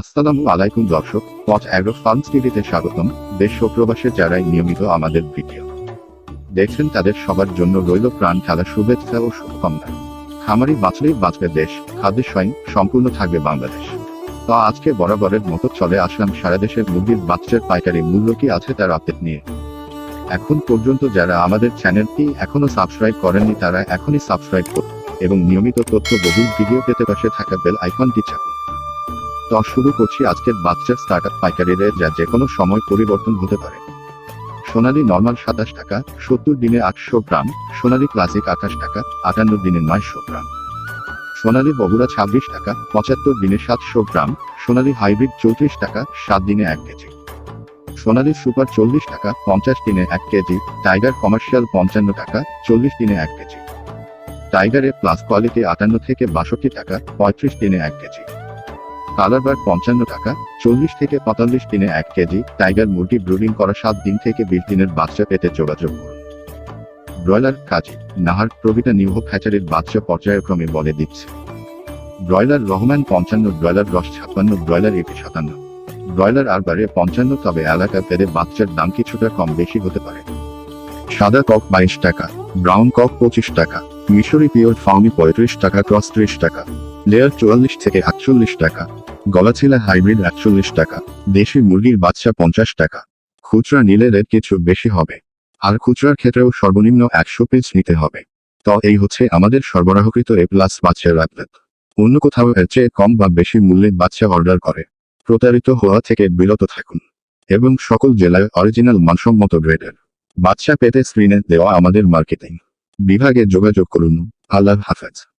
আসসালামু আলাইকুম দর্শক, পথ অ্যাগ্রো ফার্মস টিভিতে স্বাগতম। দেশ ও প্রবাসে যারাই নিয়মিত আমাদের ভিডিও দেখছেন, তাদের সবার জন্য রইল প্রাণ খেলা শুভেচ্ছা ও শুভকামনা। খামারি বাঁচলেই বাঁচবে দেশ, খাদ্য স্বয়ং সম্পূর্ণ থাকবে বাংলাদেশ। তো আজকে বরাবরের মতো চলে আসলাম সারা দেশের মুরগির বাচ্চার পাইকারি মূল্য কি আছে তার আপডেট নিয়ে। এখন পর্যন্ত যারা আমাদের চ্যানেলটি এখনও সাবস্ক্রাইব করেননি, তারা এখনই সাবস্ক্রাইব করুন এবং নিয়মিত তথ্য বহুল ভিডিও পেতে পাশে থাকা বেল আইকনটি চাপুন। তো শুরু করছি আজকের বাচ্চার স্টার্ট আপ পাইকারি রেট যা যে কোনো সময় পরিবর্তন হতে পারে। সোনালী নর্মাল সাতাশ টাকা, সত্তর দিনে আটশো গ্রাম, সোনালী ক্লাসিক আঠাশ টাকা, আটান্ন দিনে নয়শো গ্রাম। সোনালী বগুড়া ছাব্বিশ টাকা, পঁচাত্তর দিনে সাতশো গ্রাম, সোনালী হাইব্রিড চৌত্রিশ টাকা, সাত দিনে এক কেজি। সোনালী সুপার চল্লিশ টাকা, পঞ্চাশ দিনে এক কেজি, টাইগার কমার্শিয়াল পঞ্চান্ন টাকা, চল্লিশ দিনে এক কেজি। টাইগারে প্লাস কোয়ালিটি আটান্ন থেকে বাষট্টি টাকা, পঁয়ত্রিশ দিনে এক কেজি। কালারবার পঞ্চান্ন টাকা, চল্লিশ থেকে পঁয়তাল্লিশ দিনে এক কেজি, টাইগার মুরগি ব্রুডিং করা সাত দিন থেকে বিশ দিনের বাচ্চা পেতে যোগাযোগ করুন। ব্রয়লার কাজী, নাহার প্রভিটা নিউহ ফ্যাচারির বাচ্চা পর্যায়ক্রমে বলে দিচ্ছে। ব্রয়লার রহমান পঞ্চান্ন, ব্রয়লার রস ছাপ্পান্ন, ব্রয়লার এপি সাতান্ন। ব্রয়লার আর বারে পঞ্চান্ন, তবে এলাকা ভেদে বাচ্চার দাম কিছুটা কম বেশি হতে পারে। সাদা কক বাইশ টাকা, ব্রাউন কক পঁচিশ টাকা, মিশরি পিওর ফাউমি পঁয়ত্রিশ টাকা, ক্রস ত্রিশ টাকা। লেয়ার চুয়াল্লিশ থেকে আটচল্লিশ টাকা। গলা গলাছিলা হাইব্রিড একচল্লিশ টাকা। দেশি মুরগির বাচ্চা পঞ্চাশ টাকা। খুচরা নিলে রেট কিছু বেশি হবে। আর খুচরার ক্ষেত্রেও সর্বনিম্ন একশো পিস নিতে হবে। তো এই হচ্ছে আমাদের সরবরাহকৃত এ প্লাস বাচ্চার আপডেট অন্য কোথাও এর চেয়ে কম বা বেশি মূল্যে বাচ্চা অর্ডার করে। প্রতারিত হওয়া থেকে বিরত থাকুন। এবং সকল জেলায় অরিজিনাল মানসম্মত গ্রেডের বাচ্চা পেতে স্ক্রিনে দেওয়া আমাদের মার্কেটিং বিভাগে যোগাযোগ করুন। আল্লাহ হাফেজ।